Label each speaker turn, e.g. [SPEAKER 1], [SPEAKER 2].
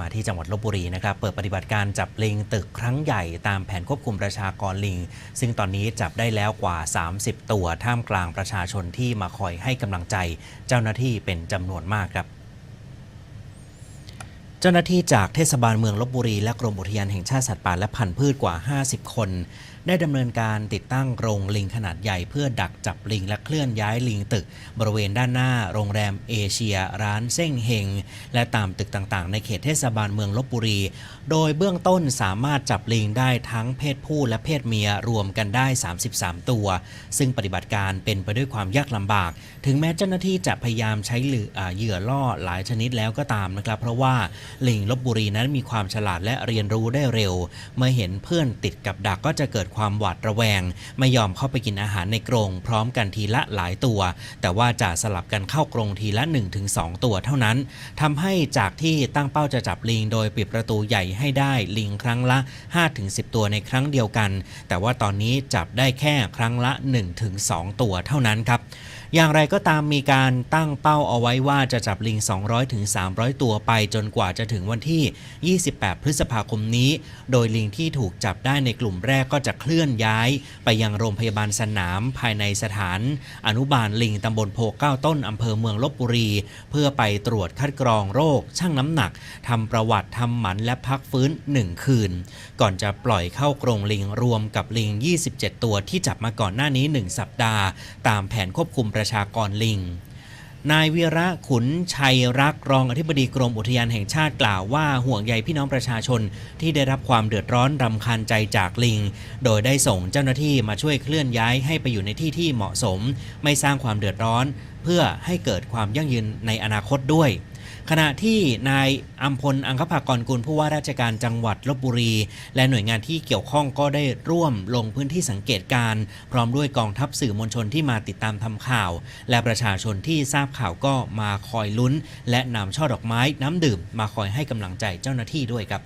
[SPEAKER 1] มาที่จังหวัดลบบุรีนะครับ เปิดปฏิบัติการจับลิงตึกครั้งใหญ่ตามแผนควบคุมประชากรลิง ซึ่งตอนนี้จับได้แล้วกว่า 30 ตัวท่ามกลางประชาชนที่มาคอยให้กำลังใจ เจ้าหน้าที่เป็นจำนวนมากครับ เจ้าหน้าที่จากเทศบาลเมืองลบบุรีและกรมอุทยานแห่งชาติสัตว์ป่าและพันธุ์พืชกว่า 50 คน ได้ดำเนินการติดตั้งกรงลิงขนาดใหญ่เพื่อดักจับลิงและเคลื่อนย้ายลิงตึก บริเวณด้านหน้าโรงแรมเอเชีย ร้านเส้งเฮง และตามตึกต่างๆ ในเขตเทศบาลเมืองลบบุรี โดยเบื้องต้นสามารถจับลิงได้ทั้งเพศผู้และเพศเมียรวมกันได้ 33 ตัว ซึ่งปฏิบัติการเป็นไปด้วยความยากลำบาก ถึงแม้เจ้าหน้าที่จะพยายามใช้เหยื่อล่อหลายชนิดแล้วก็ตามนะครับ เพราะว่าลิงลบบุรีนั้นมีความฉลาดและเรียนรู้ได้เร็ว เมื่อเห็นเพื่อนติดกับดักก็จะเกิดความหวาดระแวง ไม่ยอมเข้าไปกินอาหารในกรงพร้อมกันทีละหลายตัว แต่ว่าจะสลับกันเข้ากรงทีละ 1-2 ตัวเท่านั้นทำให้จากที่ตั้งเป้าจะจับลิง โดยปิดประตูใหญ่ให้ได้ลิงครั้งละ 5-10 ตัวในครั้งเดียวกัน แต่ว่าตอนนี้จับได้แค่ครั้งละ 1-2 ตัวเท่านั้นครับ อย่างไรก็ตามมีการตั้งเป้าเอาไว้ว่าจะจับลิง 200-300ถึง300ตัวไปจนกว่าจะถึงวันที่ 28 พฤษภาคมนี้ โดยลิงที่ถูกจับได้ในกลุ่มแรกก็จะเคลื่อนย้าย ไปยังโรงพยาบาลสนามภายในสถาน อนุบาลลิงตำบลโพเก้าต้นอำเภอเมืองลบบุรี เพื่อไปตรวจคัดกรองโรค ชั่งน้ำหนักทำประวัติทำหมันและพักฟื้น 1 คืน ก่อนจะปล่อยเข้ากรงลิงรวมกับลิง 27 ตัวที่จับมาก่อนหน้านี้ 1 สัปดาห์ ตามแผนควบคุมประชากรลิง นายวีระขุนชัยรักรองอธิบดีกรมอุทยานแห่งชาติกล่าวว่าห่วงใยพี่น้องประชาชนที่ได้รับความเดือดร้อนรำคาญใจจากลิง โดยได้ส่งเจ้าหน้าที่มาช่วยเคลื่อนย้ายให้ไปอยู่ในที่ที่เหมาะสม ไม่สร้างความเดือดร้อน เพื่อให้เกิดความยั่งยืนในอนาคตด้วย ขณะที่นายอัมพลอังคภากรกุลผู้ว่าราชการจังหวัดลบบุรี และหน่วยงานที่เกี่ยวข้องก็ได้ร่วมลงพื้นที่สังเกตการณ์พร้อมด้วยกองทัพสื่อมวลชนที่มาติดตามทำข่าว และประชาชนที่ทราบข่าวก็มาคอยลุ้น และนำช่อดอกไม้น้ำดื่ม มาคอยให้กำลังใจเจ้าหน้าที่ด้วยครับ